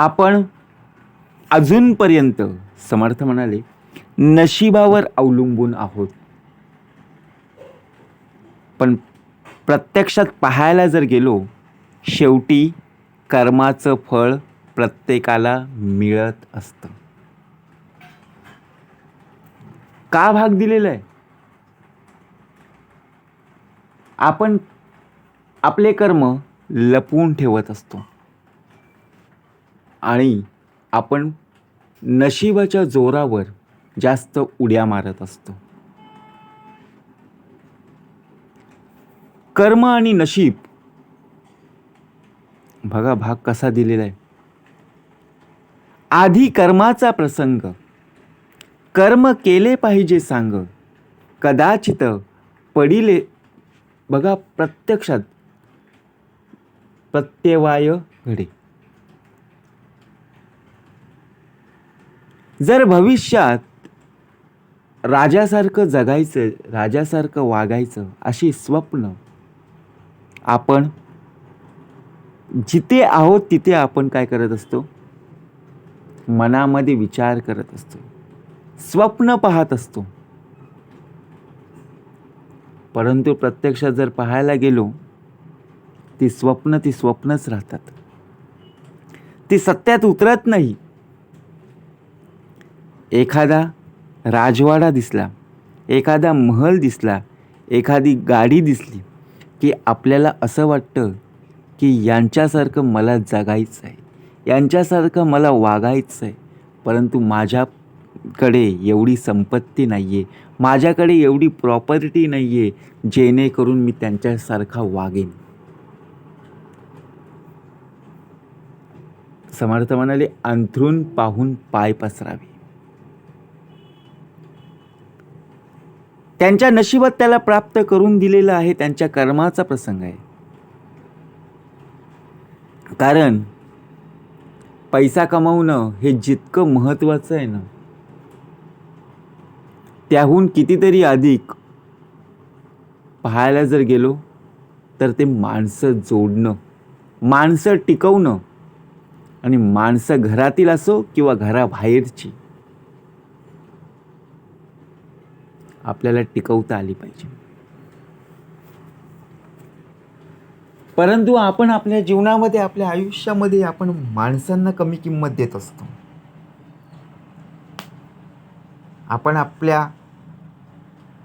आपण अजूनपर्यंत समर्थ म्हणाले नशिबावर अवलंबून आहोत. पण प्रत्यक्षात पाहायला जर गेलो शेवटी कर्माचं फळ प्रत्येकाला मिळत असतं. का भाग दिलेला आहे आपण आपले कर्म लपवून ठेवत असतो. आणि आपण नशिबाच्या जोरावर जास्त उड्या मारत असतो. कर्म आणि नशीब. बघा भाग कसा दिलेला आहे. आधी कर्माचा प्रसंग. कर्म केले पाहिजे सांग. कदाचित पडिले. बघा प्रत्यक्षात. प्रत्यवाय घडे. जर भविष्यात राजासारखं जगायचं राजासारखं वागायचं अशी स्वप्न आपण जिथे आहोत तिथे आपण काय करत असतो? मनामध्ये विचार करत असतो. स्वप्न पाहत असतो. परंतु प्रत्यक्षात जर पाहायला गेलो ती स्वप्न ती स्वप्नच राहतात. ती सत्यात उतरत नाही. एखादा राजवाडा दिसला एखादा महल दिसला एखादी गाडी दिसली की आपल्याला असं वाटतं की यांच्यासारखं मला जगायचं आहे यांच्यासारखं मला वागायचं आहे परंतु माझ्याकडे एवढी संपत्ती नाही आहे माझ्याकडे एवढी प्रॉपर्टी नाही आहे जेणेकरून मी त्यांच्यासारखा वागेन. समर्थ म्हणाले अंथरून पाहून पाय पसरावे. त्यांच्या नशिबात त्याला प्राप्त करून दिलेलं आहे त्यांच्या कर्माचा प्रसंग आहे. कारण पैसा कमावणं हे जितकं महत्त्वाचं आहे ना त्याहून कितीतरी अधिक पाहायला जर गेलो तर ते माणसं जोडणं माणसं टिकवणं आणि माणसं घरातील असो किंवा घराबाहेरची आपल्याला टिकवता आली पाहिजे. परंतु आपण आपल्या जीवनामध्ये आपल्या आयुष्यामध्ये आपण माणसांना कमी किंमत देत असतो. आपण आपल्या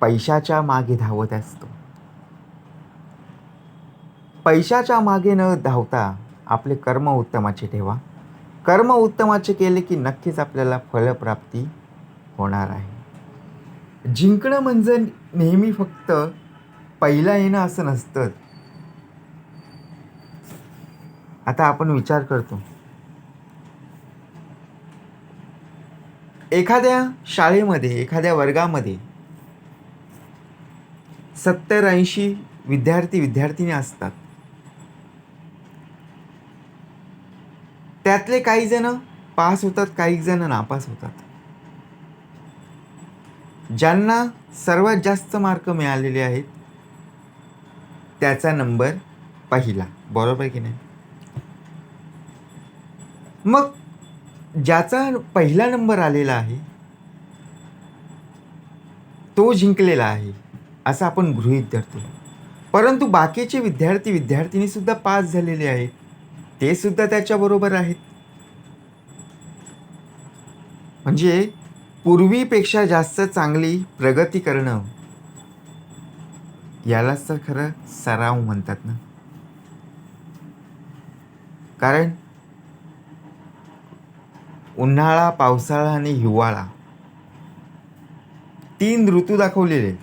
पैशाच्या मागे धावत असतो. पैशाच्या मागे न धावता आपले कर्म उत्तमाचे ठेवा. कर्म उत्तमाचे केले की नक्कीच आपल्याला फलप्राप्ती होणार आहे. जिंकणं म्हणजे नेहमी फक्त पहिला येणं असं नसतं. आता आपण विचार करतो. एखाद्या शाळेमध्ये एखाद्या वर्गामध्ये सत्तर ऐंशी विद्यार्थी विद्यार्थिनी असतात. त्यातले काही जण पास होतात काही जण नापास होतात. ज्यांना सर्वात जास्त मार्क मिळालेले आहेत त्याचा नंबर पहिला. बरोबर की नाही? मग ज्याचा पहिला नंबर आलेला आहे तो जिंकलेला आहे असं आपण गृहीत धरतो. परंतु बाकीचे विद्यार्थी विद्यार्थिनीसुद्धा पास झालेले आहेत ते सुद्धा त्याच्याबरोबर आहेत. म्हणजे पूर्वीपेक्षा जास्त चांगली प्रगती करणं यालाच तर खरं सराव म्हणतात ना. कारण उन्हाळा पावसाळा आणि हिवाळा तीन ऋतू दाखवलेले.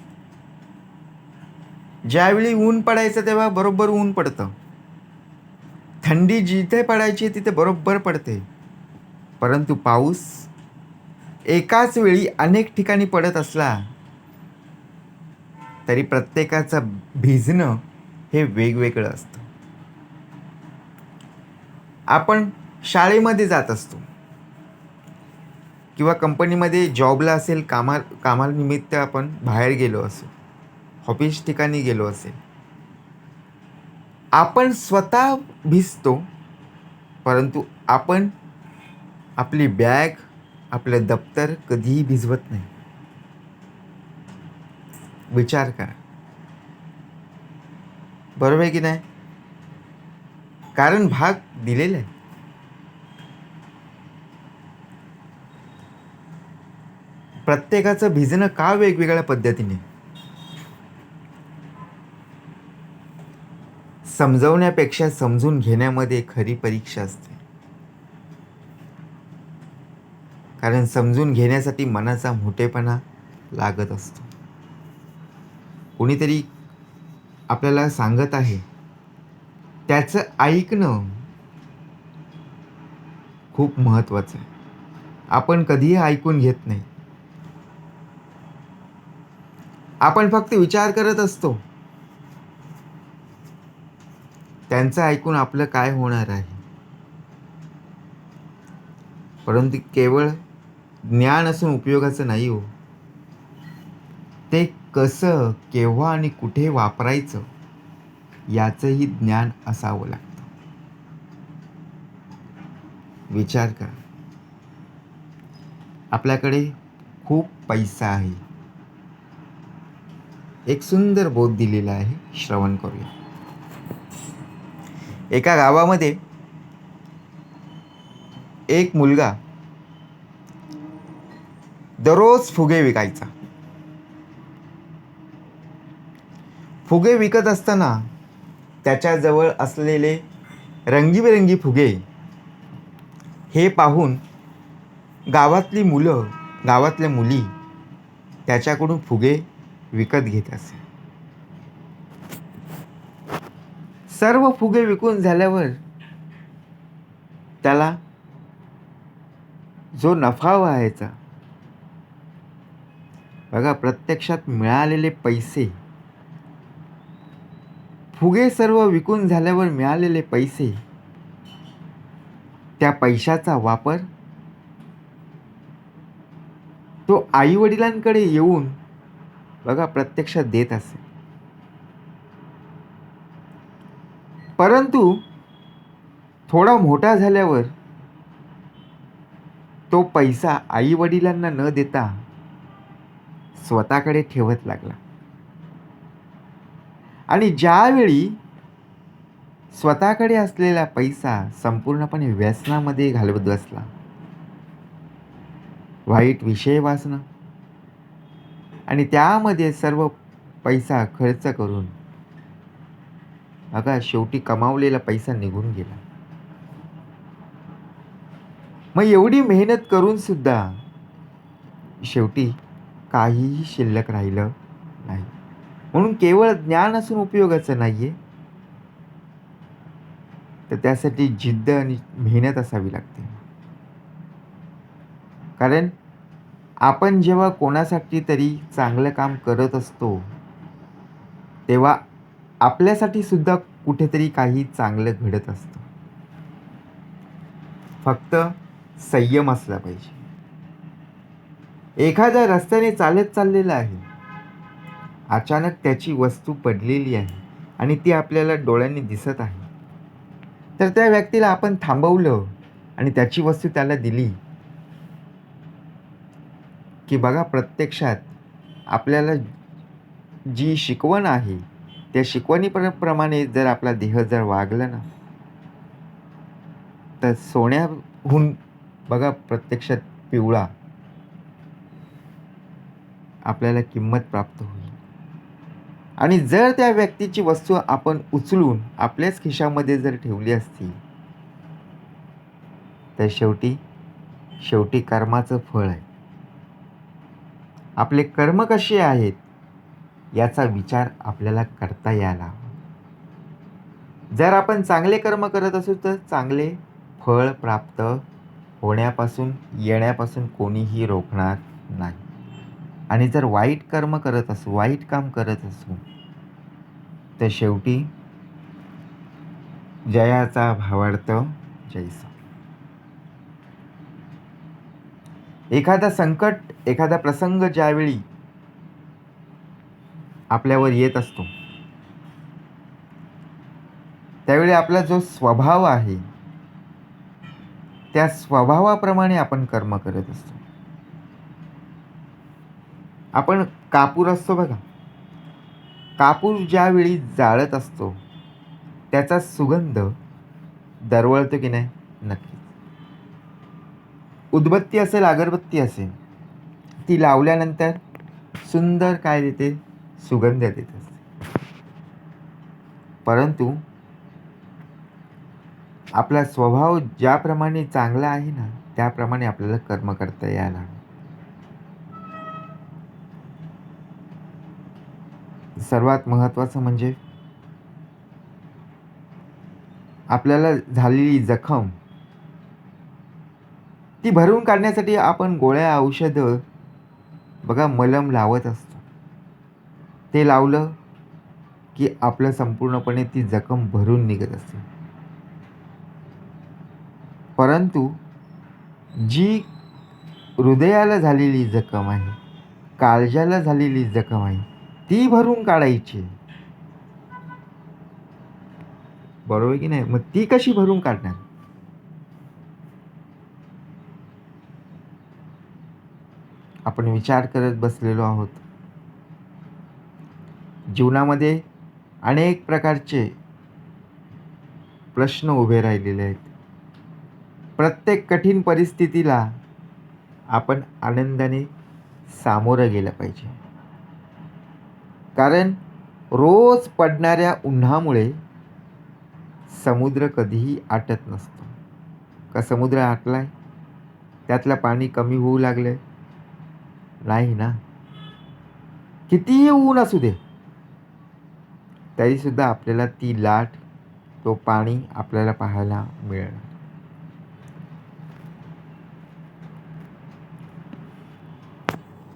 ज्यावेळी ऊन पडायचं तेव्हा बरोबर ऊन पडतं. थंडी जिथे पडायची तिथे बरोबर पडते. परंतु पाऊस एकाच वेळी अनेक ठिकाणी पडत असला तरी प्रत्येकाचं भिजणं हे वेगवेगळं असतं. आपण शाळेमध्ये जात असतो. किंवा कंपनीमध्ये जॉबला असेल कामा कामानिमित्त आपण बाहेर गेलो असो ऑफिस ठिकाणी गेलो असेल. आपण स्वतः भिजतो परंतु आपण आपली बॅग आपलं दप्तर कधीही भिजवत नाही. विचार करा. बरोबर आहे की नाही? कारण भाग दिलेला आहे. प्रत्येकाचं भिजणं का वेगवेगळ्या पद्धतीने? समजवण्यापेक्षा समजून घेण्यामध्ये खरी परीक्षा असते. कारण समजून घेण्यासाठी मनाचा मोठेपणा लागत असतो. कोणीतरी आपल्याला सांगत आहे त्याचं ऐकणं खूप महत्त्वाचं आहे. आपण कधीही ऐकून घेत नाही. आपण फक्त विचार करत असतो त्यांचं ऐकून आपलं काय होणार आहे? परंतु केवळ ज्ञान असून उपयोगाचं नाही हो. ते कसं केव्हा आणि कुठे वापरायचं याचंही ज्ञान असावं लागतं. विचार करा. आपल्याकडे खूप पैसा आहे. एक सुंदर बोध दिलेला आहे. श्रवण करूया. एका गावामध्ये एक मुलगा दररोज फुगे विकायचा. फुगे विकत असताना त्याच्याजवळ असलेले रंगीबेरंगी फुगे हे पाहून गावातली मुलं गावातल्या मुली त्याच्याकडून फुगे विकत घेत असे. सर्व फुगे विकून झाल्यावर त्याला जो नफा व्हायचा बघा प्रत्यक्षात मिळालेले पैसे. फुगे सर्व विकून झाल्यावर मिळालेले पैसे. त्या पैशाचा वापर तो आई वडिलांकडे येऊन बघा प्रत्यक्षात देत असे. परंतु थोडा मोठा झाल्यावर तो पैसा आई वडिलांना न देता स्वतःकडे ठेवत लागला. आणि ज्यावेळी स्वतःकडे असलेला पैसा संपूर्णपणे व्यसनामध्ये घालवत बसला वाईट विषय वाचणं आणि त्यामध्ये सर्व पैसा खर्च करून अगा शेवटी कमावलेला पैसा निघून गेला. मग एवढी मेहनत करून सुद्धा शेवटी काहीही शिल्लक राहिलं नाही. म्हणून केवळ ज्ञान असून उपयोगाचं नाही आहे तर त्यासाठी जिद्द आणि मेहनत असावी लागते. कारण आपण जेव्हा कोणासाठी तरी चांगलं काम करत असतो तेव्हा आपल्यासाठी सुद्धा कुठेतरी काही चांगलं घडत असतं. फक्त संयम असला पाहिजे. एखाद्या रस्त्याने चालत चाललेला आहे. अचानक त्याची वस्तू पडलेली आहे आणि ती आपल्याला डोळ्यांनी दिसत आहे. तर त्या व्यक्तीला आपण थांबवलं आणि त्याची वस्तू त्याला दिली. की बघा प्रत्यक्षात आपल्याला जी शिकवण आहे त्या शिकवणीप्रमाणे जर आपला देह जर वागला ना तर सोन्याहून बघा प्रत्यक्षात पिवळा आपल्याला किंमत प्राप्त होईल. आणि जर त्या व्यक्तीची वस्तू आपण उचलून आपल्याच खिशामध्ये जर ठेवली असती तर शेवटी शेवटी कर्माचं फळ आहे. आपले कर्म कसे आहेत याचा विचार आपल्याला करता यायला जर आपण चांगले कर्म करत असू तर चांगले फळ प्राप्त होण्यापासून येण्यापासून कोणीही रोखणार नाही. आणि जर वाईट कर्म करत असू वाईट काम करत असू तर शेवटी जयाचा भावार्थ जैसा. एखादा संकट एखादा प्रसंग ज्यावेळी आपल्यावर येत असतो त्यावेळी आपला जो स्वभाव आहे त्या स्वभावाप्रमाणे आपण कर्म करत असतो. आपण कापूर असतो बघा. कापूर ज्यावेळी जाळत असतो त्याचा सुगंध दरवळतो की नाही? नक्की उदबत्ती असेल अगरबत्ती असेल ती लावल्यानंतर सुंदर काय देते? सुगंध देत असते. परंतु आपला स्वभाव ज्याप्रमाणे चांगला आहे ना त्याप्रमाणे आपल्याला कर्म करता यायला हवं. सर्वात महत्त्वाचं म्हणजे आपल्याला झालेली जखम ती भरून काढण्यासाठी आपण गोळ्या औषधं बघा मलम लावत असतो. ते लावलं की आपलं संपूर्णपणे ती जखम भरून निघत असते. परंतु जी हृदयाला झालेली जखम आहे काळजाला झालेली जखम आहे ती भरून काढायची. बरोबर की नाही? मग ती कशी भरून काढणार? आपण विचार करत बसलेलो आहोत. जीवनामध्ये अनेक प्रकारचे प्रश्न उभे राहिलेले आहेत. प्रत्येक कठीण परिस्थितीला आपण आनंदाने सामोरं गेलं पाहिजे. कारण रोज पडणाऱ्या उन्हामुळे समुद्र कधीही आटत नसतो. का समुद्र आटलाय? त्यातलं पाणी कमी होऊ लागलं नाही ना. कितीही ऊन असू दे तरीसुद्धा आपल्याला ती लाट तो पाणी आपल्याला पाहायला मिळणार.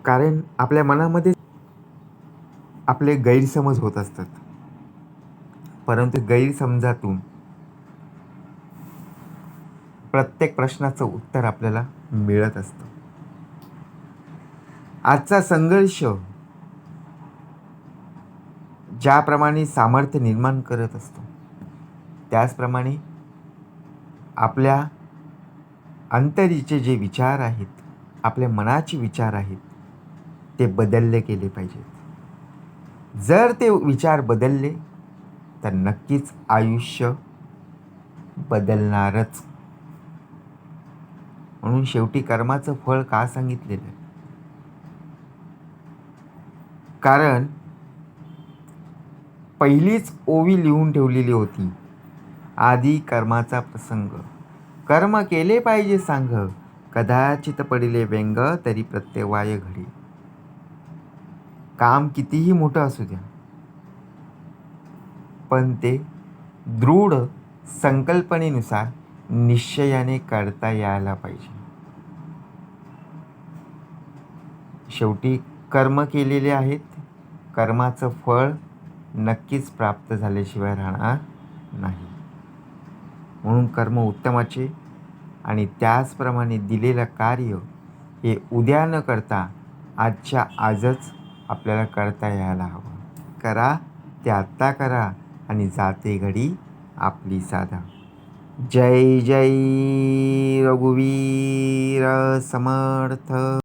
कारण आपल्या मनामध्ये आपले गैरसमज होत असतात. परंतु गैरसमजातून प्रत्येक प्रश्नाचं उत्तर आपल्याला मिळत असतं. आजचा संघर्ष ज्याप्रमाणे सामर्थ्य निर्माण करत असतो त्याचप्रमाणे आपल्या अंतरीचे जे विचार आहेत आपल्या मनाचे विचार आहेत ते बदलले गेले पाहिजेत. जर ते विचार बदलले तर नक्कीच आयुष्य बदलणारच. म्हणून शेवटी कर्माचं फळ का सांगितलेलं? आहे कारण पहिलीच ओवी लिहून ठेवलेली होती. आधी कर्माचा प्रसंग. कर्म केले पाहिजे सांग. कदाचित पडिले व्यंग तरी प्रत्यवाय घडी. काम कितीही मोठं असू द्या. पण ते दृढ संकल्पनेनुसार निश्चयाने करता यायला पाहिजे. शेवटी कर्म केलेले आहेत. कर्माचं फळ नक्कीच प्राप्त झाल्याशिवाय राहणार नाही. म्हणून कर्म उत्तमाचे आणि त्याचप्रमाणे दिलेलं कार्य हे उद्या न करता आजच्या आजच आपल्याला करता यायला हवं. करा ते आत्ता करा आणि जाते घडी आपली साधा. जय जय रघुवीर समर्थ.